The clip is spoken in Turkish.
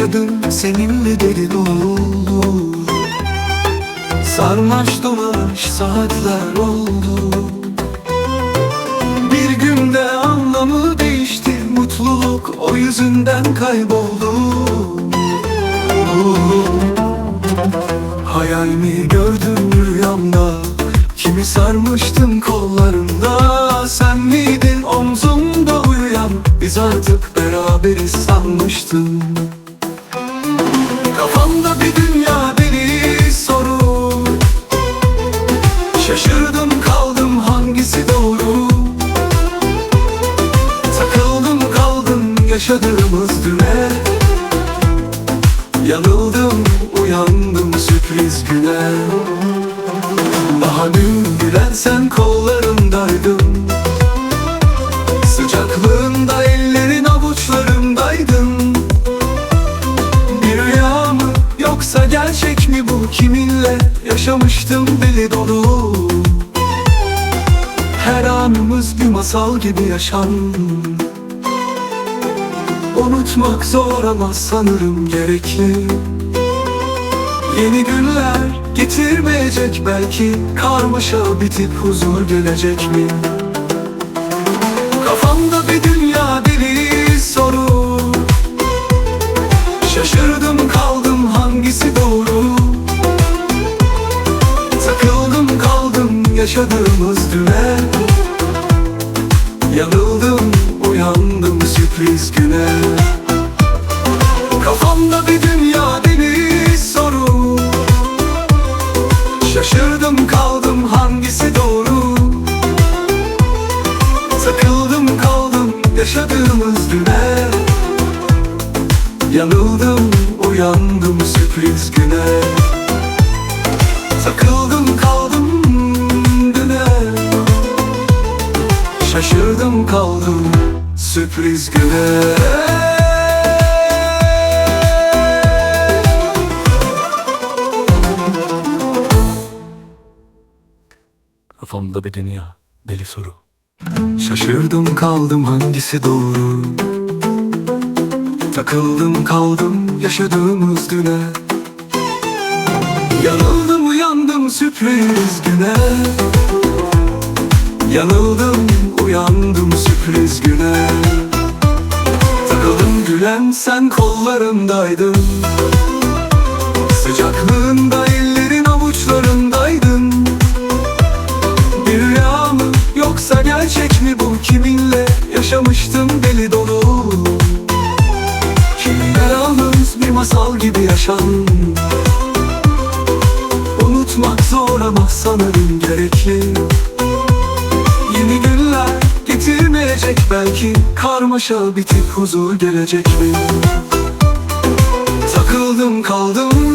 yaşadım seninle deli dolu Sarmaş dolaş saatler oldu. Bir günde anlamı değişti Mutluluk o yüzünden kayboldu. Hayal mi gördüm rüyamda Kimi sarmıştın kollarında. Sen miydin omzumda uyuyan Biz artık yaşadığımız düne Yanıldım uyandım sürpriz güne. Daha dün gülen sen kollarımdaydın. Sıcaklığında ellerin avuçlarımdaydın. Bir rüya mı yoksa gerçek mi bu? Kiminle yaşamıştım deli dolu? Her anımız bir masal gibi yaşandı Unutmak zor ama sanırım gerekli. Yeni günler getirmeyecek belki Karmaşa bitip huzur gelecek mi? Kafamda bir dünya deli soru. Şaşırdım kaldım hangisi doğru? Takıldım kaldım yaşadığımız düne uyandım sürpriz güne. Kafamda bir dünya deli soru. Şaşırdım kaldım hangisi doğru? Takıldım kaldım yaşadığımız düne. Yanıldım uyandım sürpriz güne. Takıldım kaldım düne. Şaşırdım kaldım sürpriz güne Kafamda bir dünya deli soru. Şaşırdım kaldım hangisi doğru? Takıldım kaldım yaşadığımız düne Yanıldım uyandım sürpriz güne. Yanıldım uyandım sürpriz güne gülen sen kollarımdaydın Sıcaklığında ellerin avuçlarındaydın. Bir rüya mı yoksa gerçek mi bu? Kiminle yaşamıştım deli dolu? Kimler yalnız bir masal gibi yaşan? Unutmak zor ama sanırım gerekli getirmeyecek belki Karmaşa bitip huzur gelecek mi? Takıldım kaldım